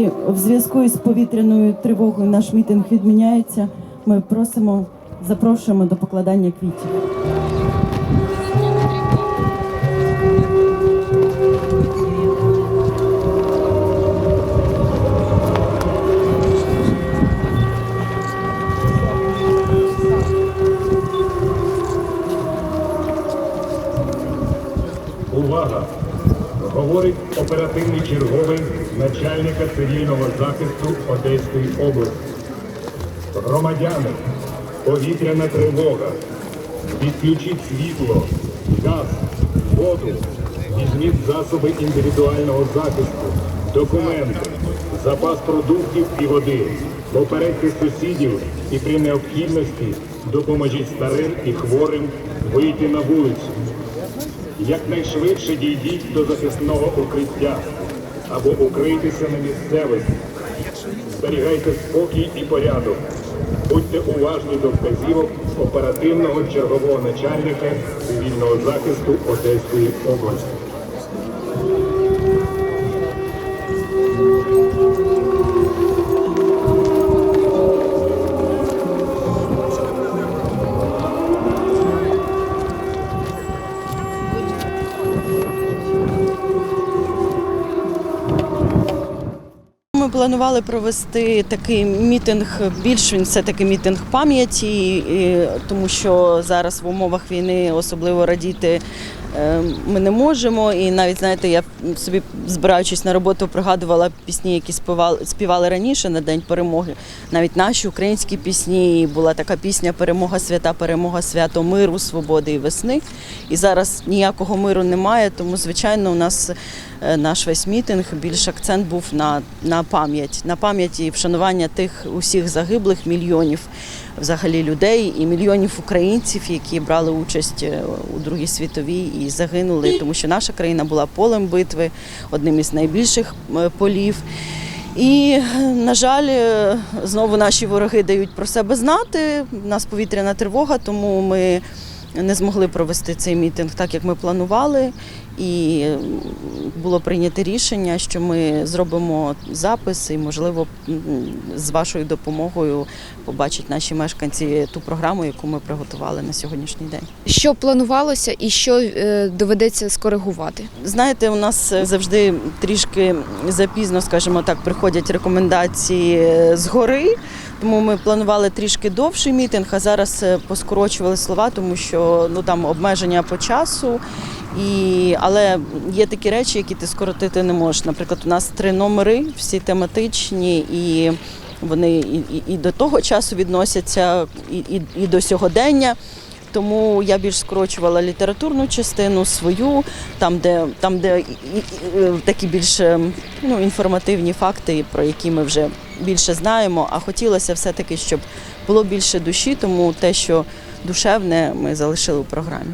Друзі, в зв'язку із повітряною тривогою наш мітинг відміняється. Ми просимо, запрошуємо до покладання квітів. Говорить оперативний черговий начальника цивільного захисту Одеської області. Громадяни, повітряна тривога. Відключіть світло, газ, воду, візьміть засоби індивідуального захисту, документи, запас продуктів і води. Попередьте сусідів і при необхідності допоможіть старим і хворим вийти на вулицю. Якнайшвидше дійдіть до захисного укриття або укрийтеся на місцевості. Зберігайте спокій і порядок. Будьте уважні до вказівок оперативного чергового начальника цивільного захисту Одеської області. Планували провести такий мітинг. Більш він все таки мітинг пам'яті, тому що зараз в умовах війни особливо радіти е, ми не можемо. І навіть знаєте, я собі збираючись на роботу, пригадувала пісні, які співали, співали раніше на день перемоги. Навіть наші українські пісні. Була така пісня Перемога свята, перемога свято миру, свободи і весни. І зараз ніякого миру немає, тому звичайно у нас е, наш весь мітинг більш акцент був на, на пам'ять, на пам'ять і вшанування тих усіх загиблих мільйонів взагалі людей і мільйонів українців, які брали участь е, у Другій світовій і загинули, тому що наша країна була полем битви, одним із найбільших е, полів. І, на жаль, е, знову наші вороги дають про себе знати. У нас повітряна тривога, тому ми не змогли провести цей мітинг так, як ми планували. І було прийнято рішення, що ми зробимо запис і, можливо, з вашою допомогою побачать наші мешканці ту програму, яку ми приготували на сьогоднішній день. Що планувалося і що е, доведеться скоригувати? Знаєте, у нас завжди трішки запізно, скажімо так, приходять рекомендації згори. Тому ми планували трішки довший мітинг, а зараз е, поскорочували слова, тому що ну там обмеження по часу. І, але є такі речі, які ти скоротити не можеш. Наприклад, у нас три номери, всі тематичні, і вони і, і, і до того часу відносяться, і, і, і до сьогодення. Тому я більш скорочувала літературну частину свою, там, де, там, де і- і- і, такі більш е, ну, інформативні факти, про які ми вже більше знаємо. А хотілося все-таки, щоб було більше душі, тому те, що душевне, ми залишили у програмі.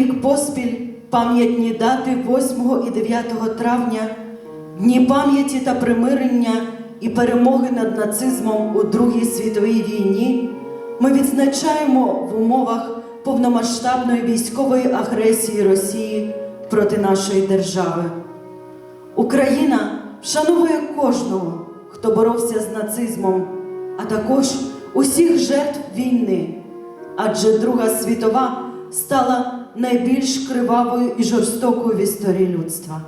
Рік поспіль пам'ятні дати 8 і 9 травня, дні пам'яті та примирення і перемоги над нацизмом у Другій світовій війні ми відзначаємо в умовах повномасштабної військової агресії Росії проти нашої держави. Україна вшановує кожного, хто боровся з нацизмом, а також усіх жертв війни. Адже Друга світова стала найбільш кривавою і жорстокою в історії людства.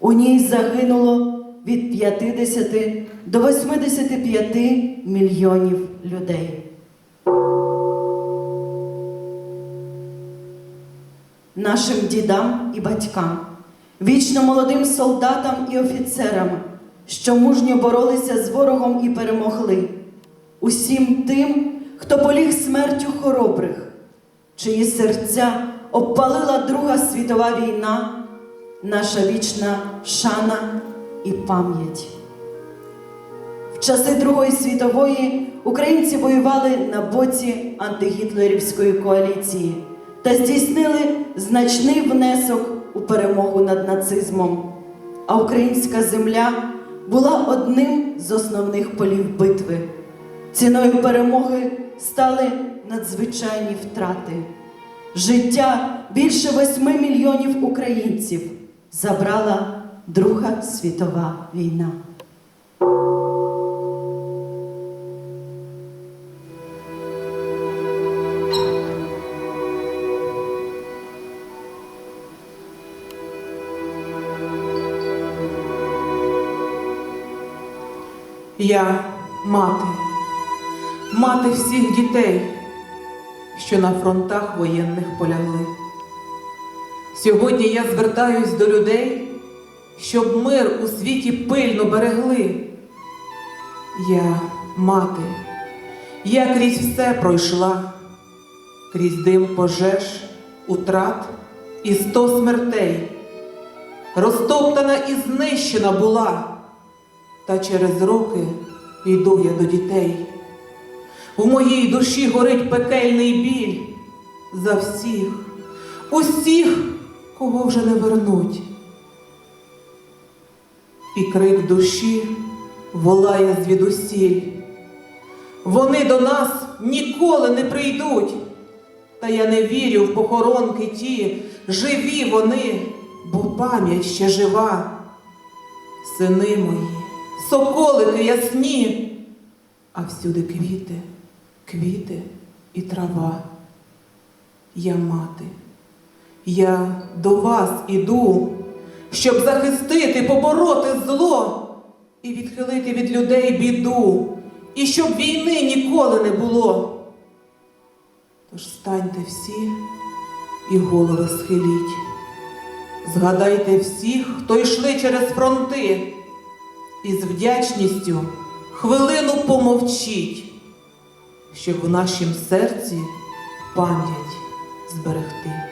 У ній загинуло від 50 до 85 мільйонів людей. Нашим дідам і батькам, вічно молодим солдатам і офіцерам, що мужньо боролися з ворогом і перемогли, усім тим, хто поліг смертю хоробрих, чиї серця обпалила Друга світова війна, наша вічна шана і пам'ять. В часи Другої світової українці воювали на боці антигітлерівської коаліції та здійснили значний внесок у перемогу над нацизмом. А українська земля була одним з основних полів битви. Ціною перемоги стали надзвичайні втрати. Життя більше восьми мільйонів українців забрала Друга світова війна. Я мати, мати всіх дітей, що на фронтах воєнних полягли. Сьогодні я звертаюсь до людей, щоб мир у світі пильно берегли. Я мати, я крізь все пройшла, крізь дим пожеж, утрат і сто смертей, розтоптана і знищена була та через роки йду я до дітей. У моїй душі горить пекельний біль за всіх, усіх, кого вже не вернуть. І крик душі волає звідусіль. Вони до нас ніколи не прийдуть. Та я не вірю в похоронки ті, живі вони, бо пам'ять ще жива. Сини мої, соколики ясні, а всюди квіти, квіти і трава. Я мати, я до вас іду, щоб захистити, побороти зло і відхилити від людей біду, і щоб війни ніколи не було. Тож станьте всі і голови схиліть. Згадайте всіх, хто йшли через фронти, і з вдячністю хвилину помовчіть, щоб в нашім серці пам'ять зберегти.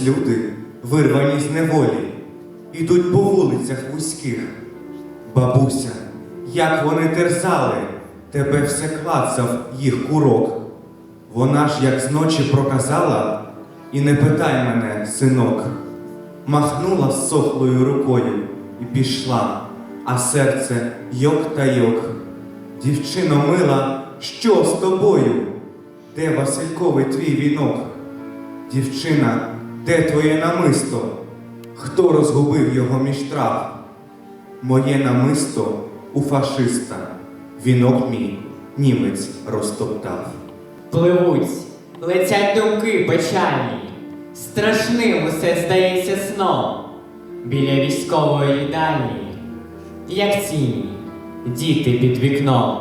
Ось люди, вирвані з неволі, ідуть по вулицях вузьких. Бабуся, як вони терзали, тебе все клацав їх курок. Вона ж як зночі проказала, і не питай мене, синок. Махнула сохлою рукою і пішла, а серце йок та йок. Дівчино мила, що з тобою? Де Васильковий твій вінок? Дівчина, де твоє намисто? Хто розгубив його між трав? Моє намисто у фашиста, вінок мій німець розтоптав. Пливуть, летять думки печальні, страшним усе здається сном біля військової їдальні, як тіні, діти під вікном.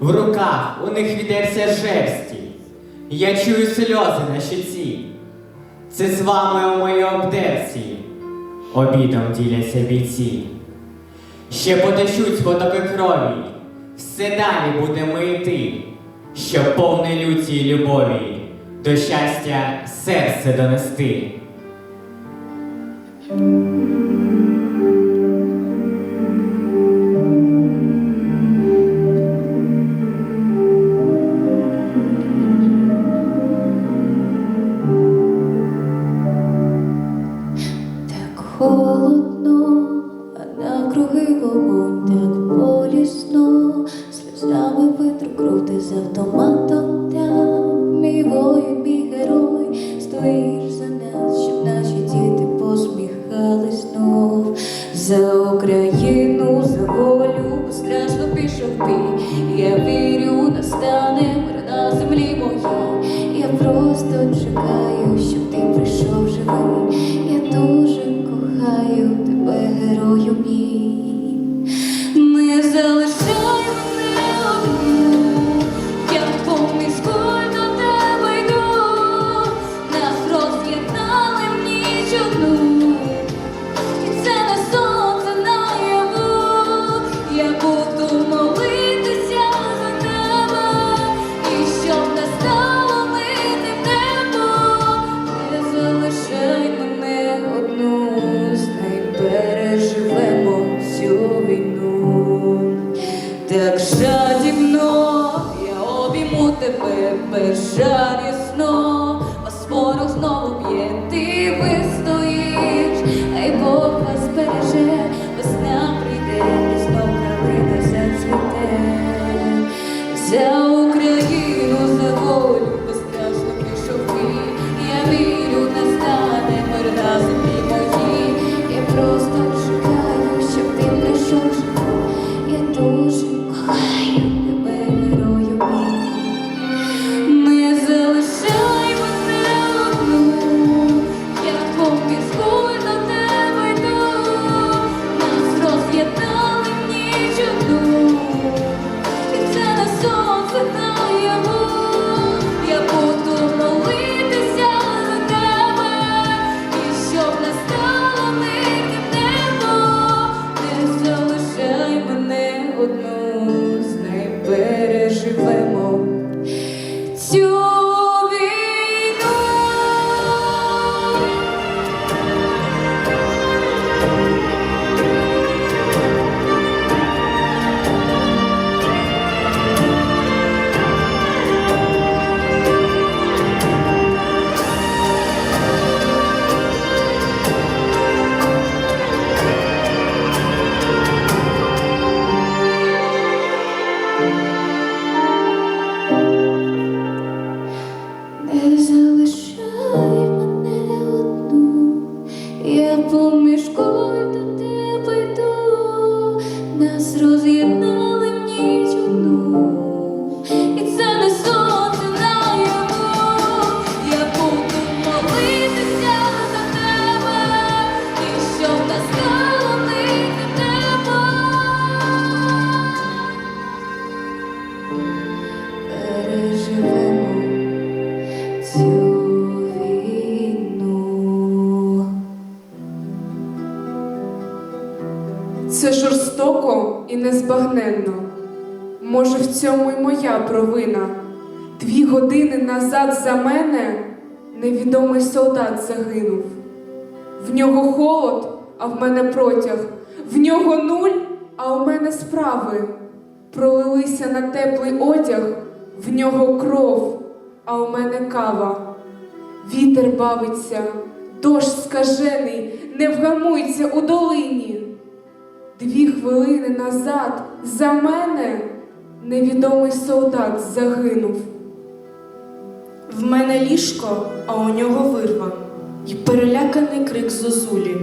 В руках у них відерся жерсті, я чую сльози на щоці. Це з вами у моїй обдерці, обідом діляться бійці. Ще потечуть потоки крові, все далі будемо йти, щоб повне люті любові до щастя серце донести. Холодно, а навкруги вогонь, так болісно, сльозами витру крути з автоматом провина. Дві години назад за мене невідомий солдат загинув. В нього холод, а в мене протяг. В нього нуль, а у мене справи. Пролилися на теплий одяг, в нього кров, а у мене кава. Вітер бавиться, дощ скажений, не вгамується у долині. Дві хвилини назад за мене невідомий солдат загинув. В мене ліжко, а у нього вирва, І переляканий крик зозулі.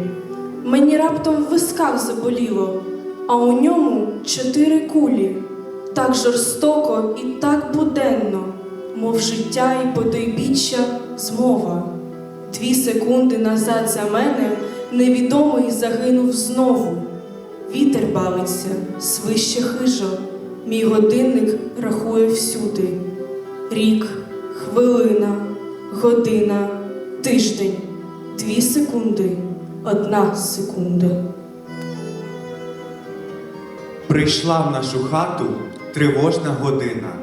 Мені раптом в висках заболіло, а у ньому чотири кулі. Так жорстоко і так буденно, мов життя і потойбіччя змова. Дві секунди назад за мене невідомий загинув знову. Вітер бавиться, свище хижо, мій годинник рахує всюди. Рік, хвилина, година, тиждень, дві секунди, одна секунда. Прийшла в нашу хату тривожна година.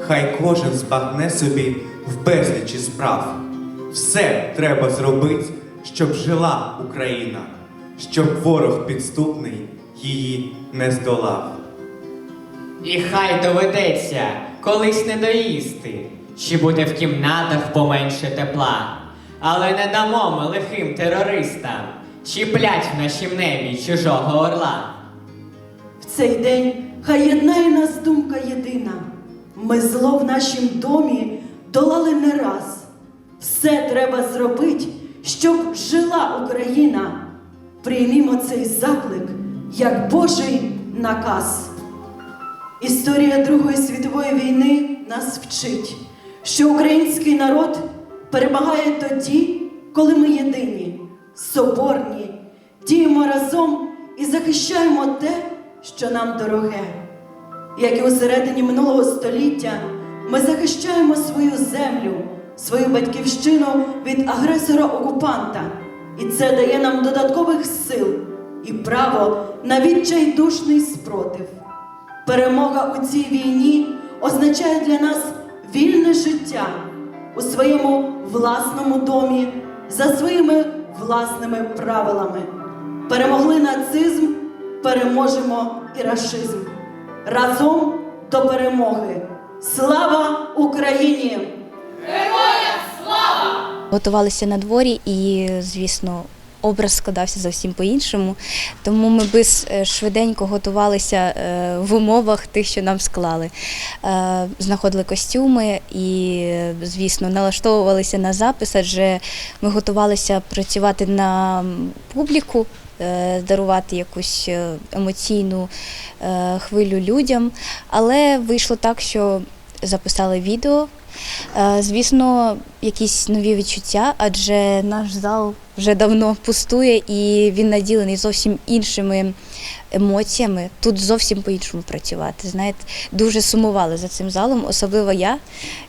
Хай кожен збагне собі в безлічі справ. Все треба зробити, щоб жила Україна, щоб ворог підступний її не здолав. І хай доведеться колись не доїсти, чи буде в кімнатах поменше тепла. Але не дамо ми лихим терористам чіплять в нашім небі чужого орла. В цей день хай єднає нас думка єдина. Ми зло в нашім домі долали не раз. Все треба зробити, щоб жила Україна. Приймімо цей заклик як Божий наказ. Історія Другої світової війни нас вчить, що український народ перемагає тоді, коли ми єдині, соборні, діємо разом і захищаємо те, що нам дороге. Як і у середині минулого століття, ми захищаємо свою землю, свою батьківщину від агресора-окупанта, і це дає нам додаткових сил і право на відчайдушний спротив. Перемога у цій війні означає для нас вільне життя у своєму власному домі за своїми власними правилами. Перемогли нацизм, переможемо і рашизм. Разом до перемоги. Слава Україні! Героям слава! Готувалися на дворі і, звісно, образ складався зовсім по-іншому. Тому ми без е, швиденько готувалися е, в умовах тих, що нам склали. Е, Знаходили костюми і, звісно, налаштовувалися на запис, адже ми готувалися працювати на публіку. Дарувати якусь емоційну хвилю людям, але вийшло так, що записали відео, Звісно, якісь нові відчуття, адже наш зал вже давно пустує і він наділений зовсім іншими емоціями. Тут зовсім по-іншому працювати. Знаєте, дуже сумували за цим залом, особливо я.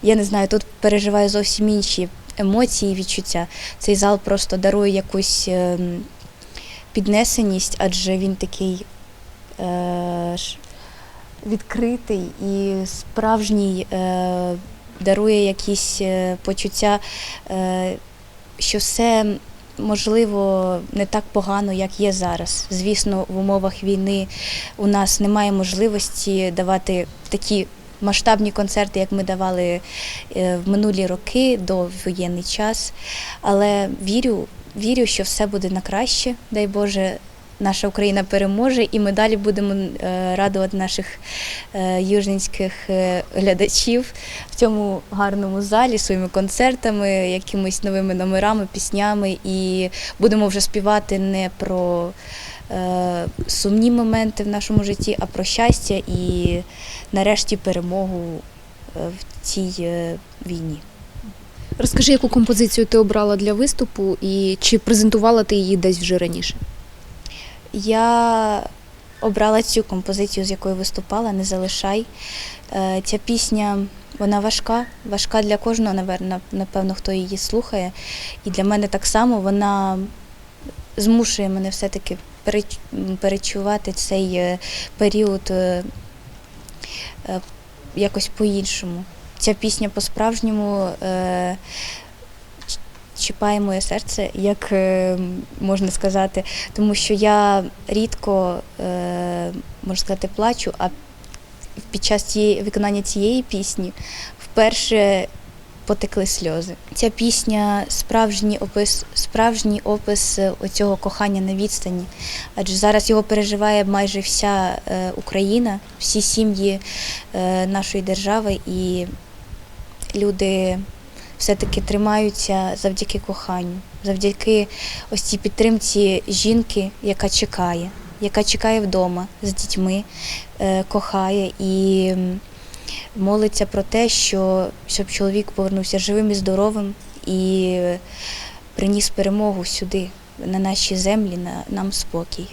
Я не знаю, тут переживаю зовсім інші емоції, відчуття. Цей зал просто дарує якусь ем, піднесеність, адже він такий. Е, відкритий і справжній е, дарує якісь е, почуття, е, що все можливо не так погано, як є зараз. Звісно, в умовах війни у нас немає можливості давати такі. Масштабні концерти, як ми давали е, в минулі роки до воєнний час. Але вірю, вірю, що все буде на краще. Дай Боже, наша Україна переможе, і ми далі будемо е, радувати наших е, южненських е, глядачів в цьому гарному залі своїми концертами, якимись новими номерами, піснями. І будемо вже співати не про сумні моменти в нашому житті, а про щастя і нарешті перемогу в цій війні. Розкажи, яку композицію ти обрала для виступу і чи презентувала ти її десь вже раніше? Я обрала цю композицію, з якою виступала, не залишай. Е, Ця пісня вона важка, важка для кожного, напевно, хто її слухає. І для мене так само вона змушує мене все-таки перечувати цей е, період е, якось по-іншому. Ця пісня по-справжньому чіпає моє серце, як е, можна сказати, тому що я рідко, е, можна сказати, плачу, а під час цієї, виконання цієї пісні вперше потекли сльози. Ця пісня справжній опис, справжній опис е, оцього кохання на відстані. Адже зараз його переживає майже вся Україна, всі сім'ї нашої держави, і люди все-таки тримаються завдяки коханню, завдяки ось цій підтримці жінки, яка чекає, яка чекає вдома з дітьми, е, кохає і молиться про те, що щоб чоловік повернувся живим і здоровим і приніс перемогу сюди, на наші землі, на нам спокій.